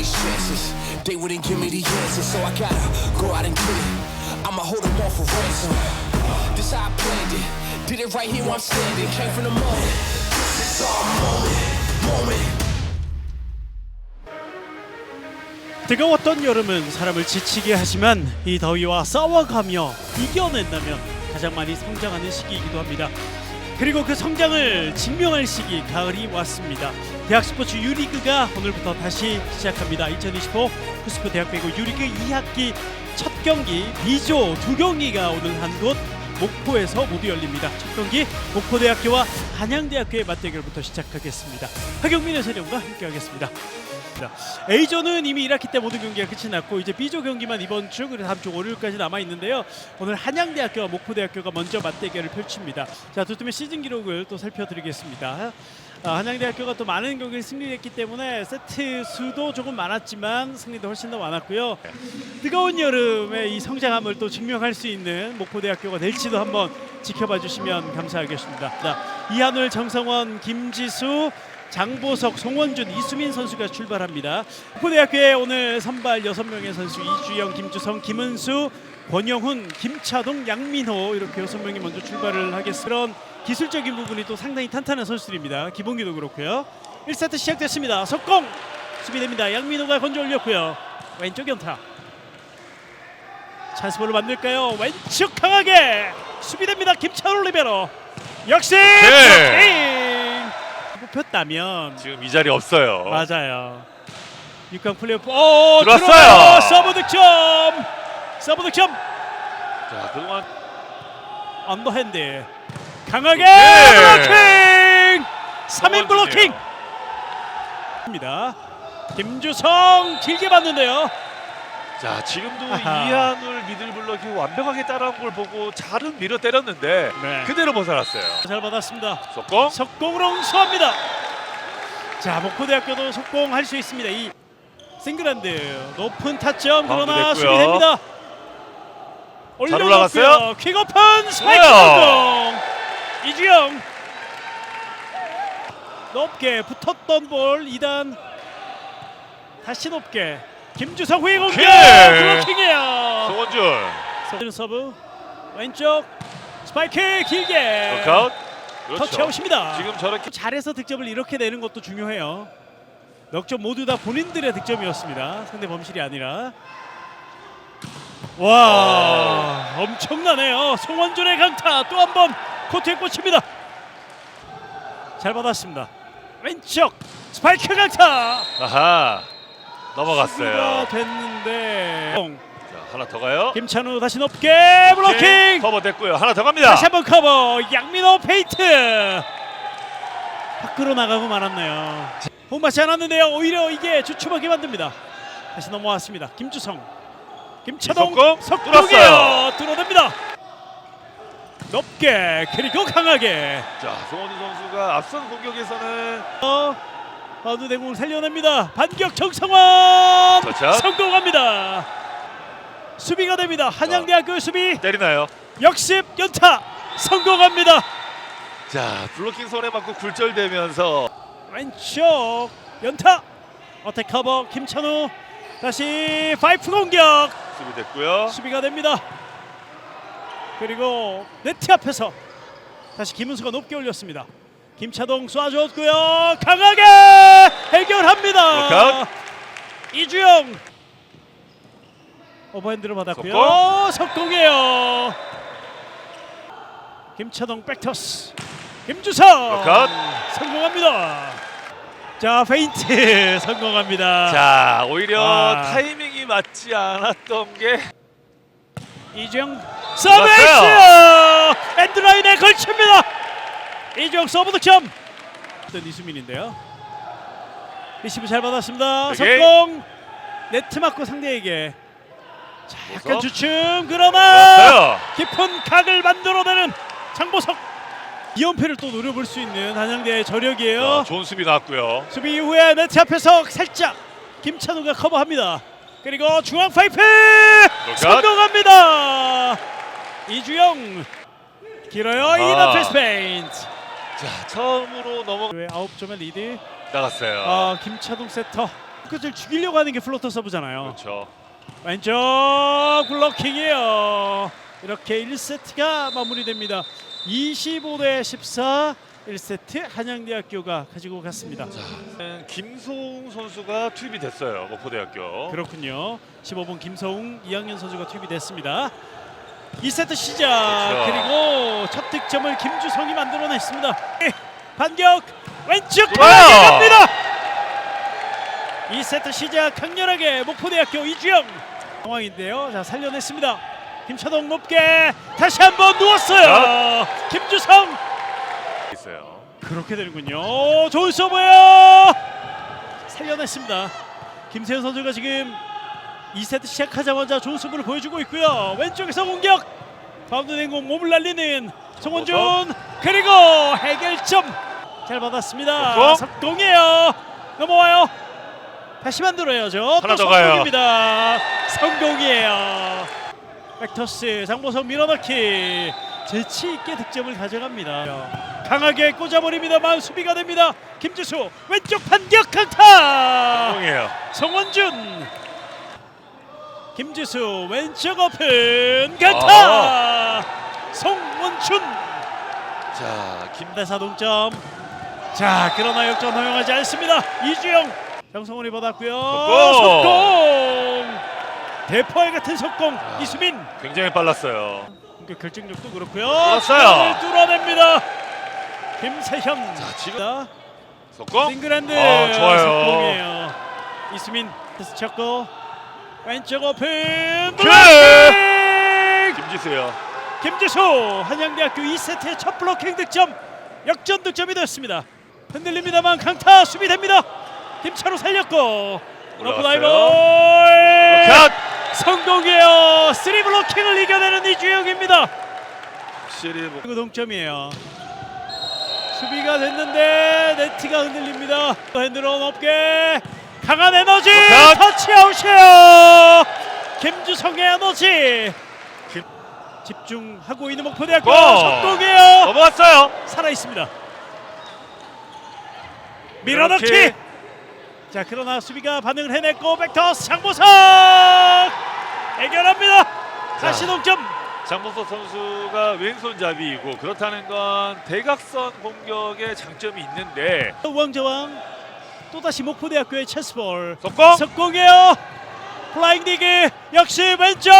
these chances. They wouldn't give me the answers, so I gotta go out and get it. I'ma hold them off for ransom. This how I planned it. Did it right here where I'm standing. Came from the mud. This is our moment, moment. 뜨거웠던 여름은 사람을 지치게 하지만 이 더위와 싸워가며 이겨낸다면 가장 많이 성장하는 시기이기도 합니다. 그리고 그 성장을 증명할 시기 가을이 왔습니다. 대학 스포츠 유리그가 오늘부터 다시 시작합니다. 2025 쿠스프 대학 배구 유리그 2학기 첫 경기 B조 두 경기가 오늘 한 곳 목포에서 모두 열립니다. 첫 경기 목포대학교와 한양대학교의 맞대결부터 시작하겠습니다. 하경민 해설위원과 함께하겠습니다. A조는 이미 1학기 때 모든 경기가 끝이 났고 이제 B조 경기만 이번 주 그리고 다음 주 월요일까지 남아 있는데요. 오늘 한양대학교와 목포대학교가 먼저 맞대결을 펼칩니다. 자, 두 팀의 시즌 기록을 또 살펴드리겠습니다. 아, 한양대학교가 또 많은 경기를 승리했기 때문에 세트 수도 조금 많았지만 승리도 훨씬 더 많았고요. 뜨거운 여름에 이 성장함을 또 증명할 수 있는 목포대학교가 될지도 한번 지켜봐 주시면 감사하겠습니다. 자, 이한울, 정성원, 김지수, 장보석, 송원준, 이수민 선수가 출발합니다. 목포대학교에 오늘 선발 6명의 선수 이주영, 김주성, 김은수, 권영훈, 김차동, 양민호 이렇게 6명이 먼저 출발을 하겠습니다. 그런 기술적인 부분이 또 상당히 탄탄한 선수들입니다. 기본기도 그렇고요. 1세트 시작됐습니다. 석공 수비됩니다. 양민호가 건져 올렸고요. 왼쪽 연타. 찬스볼을 만들까요? 왼쪽 강하게 수비됩니다. 김찬호 리베로 역시 네. 뽑혔다면 지금 이 자리 없어요. 맞아요. 6강 플레이오프 오 들어왔어요. 들어와요. 서브 득점 서브 득점 자, 그동안 언더핸드 강하게 네. 블로킹 3인 블로킹 입니다. 김주성 길게 봤는데요. 자, 지금도. 이한울 미들블럭이 완벽하게 따라온 걸 보고 잘은 밀어 때렸는데 네. 그대로 벗어났어요. 잘 받았습니다. 속공. 속공으로 응수합니다. 자 목포대학교도 속공할 수 있습니다. 이 싱글핸드 높은 타점 그러나 됐고요. 수비됩니다. 잘 올라갔어요? 퀵오픈 스파이크 좋아요. 성공. 이주영 높게 붙었던 볼 2단 다시 높게 김주성 후위 공격 킥! 블로킹이에요. 송원준. 서브 서브 왼쪽 스파이크 길게 워크아웃. 그렇죠. 터치아웃입니다. 지금 저렇게 잘해서 득점을 이렇게 내는 것도 중요해요. 넉점 모두 다 본인들의 득점이었습니다. 상대 범실이 아니라. 와 엄청나네요. 송원준의 강타 또 한 번 코트에 꽂힙니다. 잘 받았습니다. 왼쪽 스파이크 강타 아하. 넘어갔어요. 됐는데. 자, 하나 더 가요. 김찬우 다시 높게 블로킹! 커버 됐고요. 하나 더 갑니다. 다시 한번 커버. 양민호 페이트! 밖으로 나가고 말았네요. 홈 맞지 않았는데요. 오히려 이게 주춤하게 만듭니다. 다시 넘어왔습니다. 김주성. 김차동 석공. 석공이에요! 뚫었어요. 뚫어냅니다. 높게 그리고 강하게. 자, 송원준 선수가 앞선 공격에서는 어, 바운드 대공을 살려냅니다. 반격 정성원 그렇죠. 성공합니다. 수비가 됩니다. 한양대학교 수비. 때리나요? 역습 연타! 성공합니다. 자, 블로킹 손에 맞고 굴절되면서 왼쪽 연타! 어택 커버 김찬우. 다시 파이프 공격! 수비 됐고요. 수비가 됩니다. 그리고 네트 앞에서 다시 김은수가 높게 올렸습니다 김차동 쏴줬고요. 강하게 해결합니다. 이주영. 오버핸드를 받았고요. 석공이에요. 김차동 백터스. 김주성. 블록아웃. 성공합니다. 자 페인트. 성공합니다. 자, 오히려 아. 타이밍이 맞지 않았던 게 이주영 서브에이스! 엔드라인에 걸칩니다 이주영 서브 득점 이수민인데요 리시브 잘 받았습니다 되게. 석공 네트 맞고 상대에게 자 약간 보석. 주춤 그러나. 깊은 각을 만들어내는 장보석 2연패를 또 노려볼 수 있는 한양대의 저력이에요 자, 좋은 수비 나왔고요. 수비 이후에 네트 앞에서 살짝 김찬우가 커버합니다. 그리고 중앙 파이프 성공합니다. 이주영 길어요. 이나 패스 페인트. 자, 처음으로 넘어 왜 아홉 점의 리드. 나갔어요. 아 김찬동 세터 끝을 죽이려고 하는 게 플로터 서브잖아요. 그렇죠. 왼쪽 블로킹이에요. 이렇게 1세트가 마무리됩니다. 25 대 14 1세트 한양대학교가 가지고 갔습니다. 음, 김소웅 선수가 투입이 됐어요. 목포대학교. 그렇군요. 15번 김서웅 2학년 선수가 투입이 됐습니다. 2세트 시작 그렇죠. 그리고 첫 득점을 김주성이 만들어냈습니다. 예, 반격 왼쪽 갑니다. 2세트 시작 강렬하게 목포대학교 이주영 상황인데요. 자 살려냈습니다. 김차동 높게 다시 한번 누웠어요. 김주성 있어요. 그렇게 되는군요. 좋은 서브예요. 살려냈습니다. 김세현 선수가 지금 2세트 시작하자마자 좋은 서브를 보여주고 있고요. 왼쪽에서 공격. 바운드 된공 몸을 날리는 송원준 그리고 해결점 잘 받았습니다. 석공. 석공이에요. 넘어와요. 다시 만들어야죠. 하나 또더 가요. 성공입니다. 성공이에요. 백터스 장보성 밀어넣기 재치 있게 득점을 가져갑니다. 강하게 꽂아버립니다만 수비가 됩니다. 김지수 왼쪽 반격 강타. 성공이에요. 성원준 김지수 왼쪽 오픈 강타. 송원준 자, 김 대사 동점. 자 그러나 역전 허용하지 않습니다. 이주영 정성원이 받았고요. 속공! 대포알 같은 속공 이수민. 굉장히 빨랐어요. 그 결정력도 그렇고요. 중앙을 뚫어냅니다. 김세현. 자, 지금- 자, 속공. 싱글핸드 아, 좋아요. 속공이에요. 이수민 쳤고 왼쪽 오픈 네. 블로킹 김지수요. 김지수 한양대학교 2세트의 첫 블로킹 득점 역전 득점이 되었습니다. 흔들립니다만 강타 수비됩니다. 김차로 살렸고. 다이버 컷. 성공이에요. 쓰리 블로킹을 이겨내는 이주영입니다. 확실히 뭐 그리고 동점이에요. 수비가 됐는데 네트가 흔들립니다. 핸들어 높게 강한 에너지 컷! 터치아웃이에요. 김주성의 에너지. 김- 집중하고 있는 목포대학교 골! 성공이에요. 넘어갔어요. 살아 있습니다. 밀어넣기. 자 그러나 수비가 반응을 해냈고 백터스 장보석 해결합니다. 다시 자. 동점. 장보석 선수가 왼손잡이이고 그렇다는 건 대각선 공격에 장점이 있는데 우왕좌왕 또다시 목포대학교의 찬스볼. 속공. 석공이에요. 플라잉 디그 역시 왼쪽!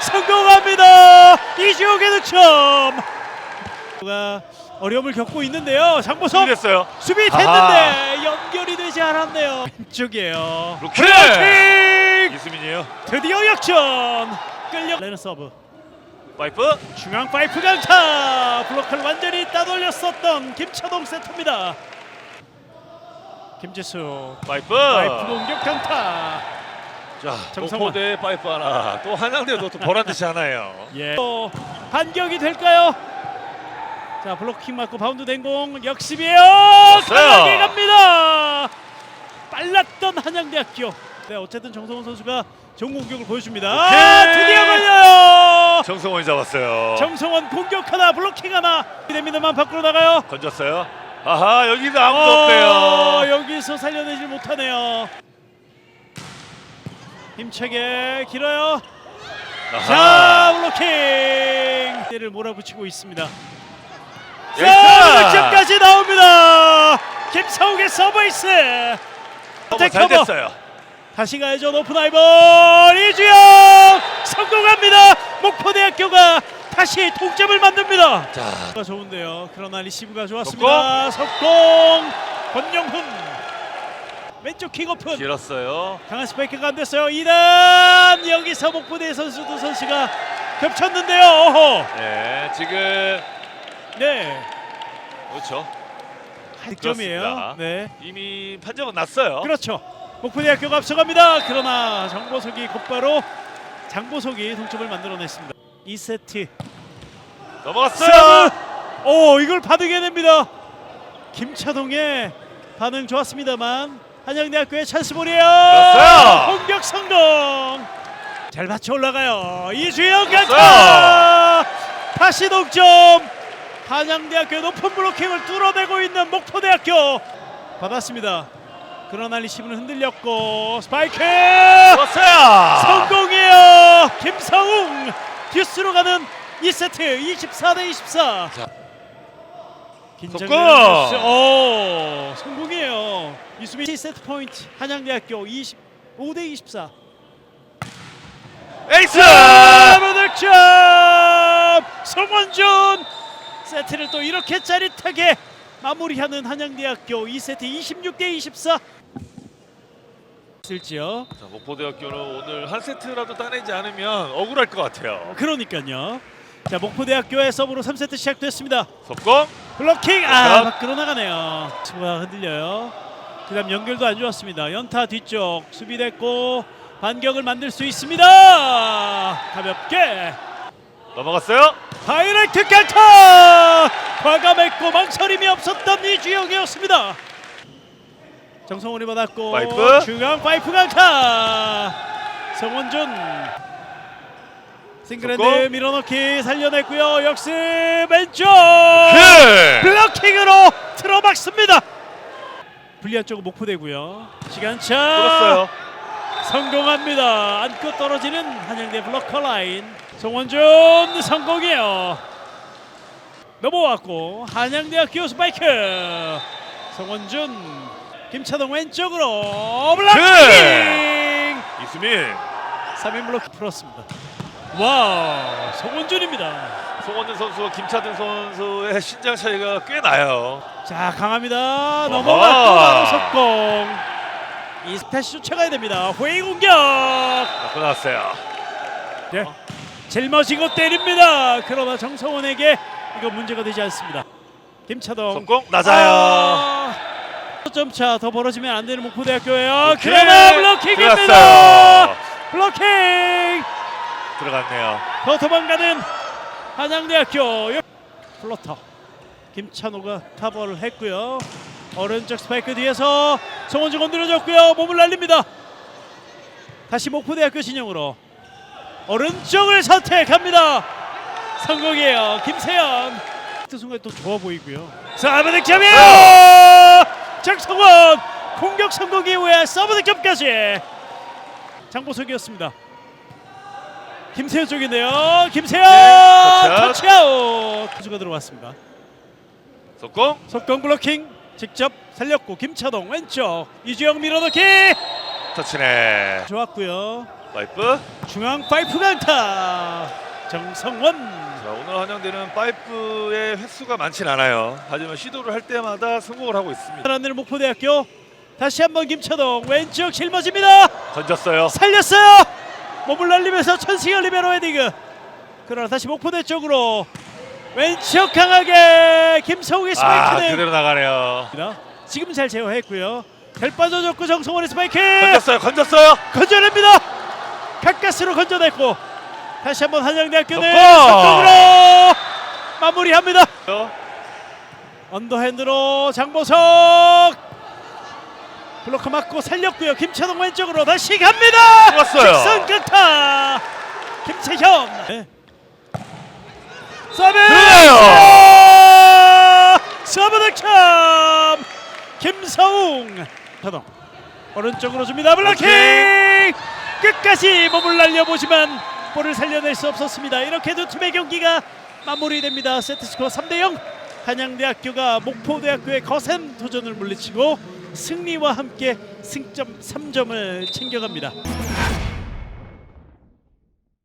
성공합니다! 이지옥의 득점! 가 어려움을 겪고 있는데요. 장보석 됐어요. 수비 됐는데 연결이 되지 않았네요. 왼쪽이에요. 루키! 이수민이에요. 드디어 역전! 끌려 레는 서브. 파이프. 중앙 파이프 강타! 블로크를 완전히 따돌렸었던 김차동 세터입니다 김지수 파이프. 파이프 공격 강타 자, 정성원. 목포대 파이프 하나. 또 한양대도 또 보란 듯이 하나예요. 예. 또 반격이 될까요? 자 블로킹 맞고 바운드 된공 역습이에요 강하게 갑니다 빨랐던 한양대학교 네 어쨌든 정성훈 선수가 좋은 공격을 보여줍니다 아, 오케이. 드디어 걸려요 정성원이 잡았어요. 정성원 공격 하나 블로킹 하나 됩니다만 밖으로 나가요 던졌어요. 아하 여기도 아무도 어, 없네요. 여기서 살려내질 못하네요. 힘차게 길어요. 자 아하. 블로킹 때를 몰아붙이고 있습니다. 자! 득점까지 나옵니다. 김성욱의 서브이스. 커버 잘 커버. 됐어요. 다시 가야죠 높은 아이볼 이주영 성공합니다. 목포대학교가 다시 동점을 만듭니다. 자, 가 좋은데요. 그러나 리시브가 좋았습니다. 석공 권영훈 왼쪽 킥오픈 길었어요. 강한 스파이크가 안 됐어요. 2단 여기서 목포대 선수 두 선수가 겹쳤는데요. 어허. 네, 지금 네 그렇죠. 득점이에요. 그렇습니다. 네 이미 판정은 났어요. 그렇죠. 목포대학교가 앞서갑니다. 그러나 정보석이 곧바로 장보석이 동점을 만들어냈습니다. 2세트 넘어갔어요. 오 이걸 반응해 냅니다. 김차동의 반응 좋았습니다만 한양대학교의 찬스볼이에요. 공격 성공. 잘 맞춰 올라가요. 이주영. 강타. 다시 동점. 한양대학교 높은 블로킹을 뚫어내고 있는 목포대학교 받았습니다. 그러나 리시브는 흔들렸고 스파이크 좋았어요. 성공이에요. 김성웅 듀스로 가는 2세트 24 대 24. 자. 긴장되는 성공! 듀스. 오 성공이에요. 이수민 1세트 포인트 한양대학교 25 대 24. 에이스. 바로 득점 송원준 세트를 또 이렇게 짜릿하게 마무리하는 한양대학교 2세트 26 대 24. 쓸지요. 자, 목포대학교는 오늘 한 세트라도 따내지 않으면 억울할 것 같아요. 그러니까요. 자 목포대학교의 서브로 3세트 시작됐습니다. 석공. 블로킹 아 자. 밖으로 나가네요. 수가 흔들려요. 그다음 연결도 안 좋았습니다. 연타 뒤쪽 수비됐고 반격을 만들 수 있습니다. 가볍게 넘어갔어요. 다이렉트 강타 과감했고 망설임이 없었던 이주영이었습니다. 정성원이 받았고 파이프. 중앙 파이프 강타 성원준 싱글핸드 좋고. 밀어넣기 살려냈고요 역습 왼쪽 네. 블로킹으로 틀어막습니다. 불리한 쪽은 목포대고요. 시간차. 성공합니다. 안고 떨어지는 한양대 블로커 라인. 송원준 성공이에요. 넘어왔고 한양대학교 스파이크. 송원준 김차동 왼쪽으로 블로킹. 이수민. 3인 블로킹 풀었습니다. 와 송원준입니다. 송원준 선수와 김차등 선수의 신장 차이가 꽤 나요. 자 강합니다. 넘어갔고 속공. 이 다시 쫓아가야 됩니다. 회의 공격. 맞고 나왔어요. 네. 짊어지고 때립니다. 그러나 정성원에게 이거 문제가 되지 않습니다. 김차동 석공 낮아요. 점 차 더 벌어지면 안 되는 목포대학교예요. 오케이. 그러나 블로킹입니다. 들어갔어요. 블로킹. 들어갔네요. 더 도망가는 한양대학교 플로터 김찬호가 커버를 했고요. 오른쪽 스파이크 뒤에서 송원주 건드려줬고요. 몸을 날립니다. 다시 목포대학교 진영으로 오른쪽을 선택합니다. 성공이에요. 김세현. 그 순간 또 좋아 보이고요. 서브 득점이에요. 장성원 공격 성공 이후에 서브 득점까지 장보석이었습니다. 김세현 쪽인데요. 김세현 터치아웃. 터치아웃. 투수가 들어왔습니다. 석공. 속공 블로킹 직접 살렸고 김차동 왼쪽 이주영 밀어넣기 터치네. 좋았고요. 파이프. 중앙 파이프 강타 정성원 자, 오늘 한양대는 파이프의 횟수가 많진 않아요. 하지만 시도를 할 때마다 성공을 하고 있습니다. 하는 목포대학교 다시 한번 김차동 왼쪽 짊어집니다. 던졌어요. 살렸어요. 몸을 날리면서 천승현 리베로 헤딩. 그러나 다시 목포대 쪽으로 왼쪽 강하게 김성욱의 아, 스파이크는 그대로 나가네요. 지금 잘 제어했고요. 잘 빠져줬고 정성원의 스파이크 건졌어요. 건졌어요. 건져냅니다. 가까스로 건져냈고 다시 한번 한양대학교는 석공! 석공으로 마무리합니다. 언더핸드로 장보석 블로커 맞고 살렸고요. 김찬홍 왼쪽으로 다시 갑니다. 좋았어요. 직선 강타 김채현. 네. 서브 들어가요. 서브 득점 김서웅 차동 오른쪽으로 줍니다 블로킹 끝까지 몸을 날려보지만 볼을 살려낼 수 없었습니다. 이렇게 두 팀의 경기가 마무리됩니다. 세트스코어 3대0 한양대학교가 목포대학교의 거센 도전을 물리치고 승리와 함께 승점 3점을 챙겨갑니다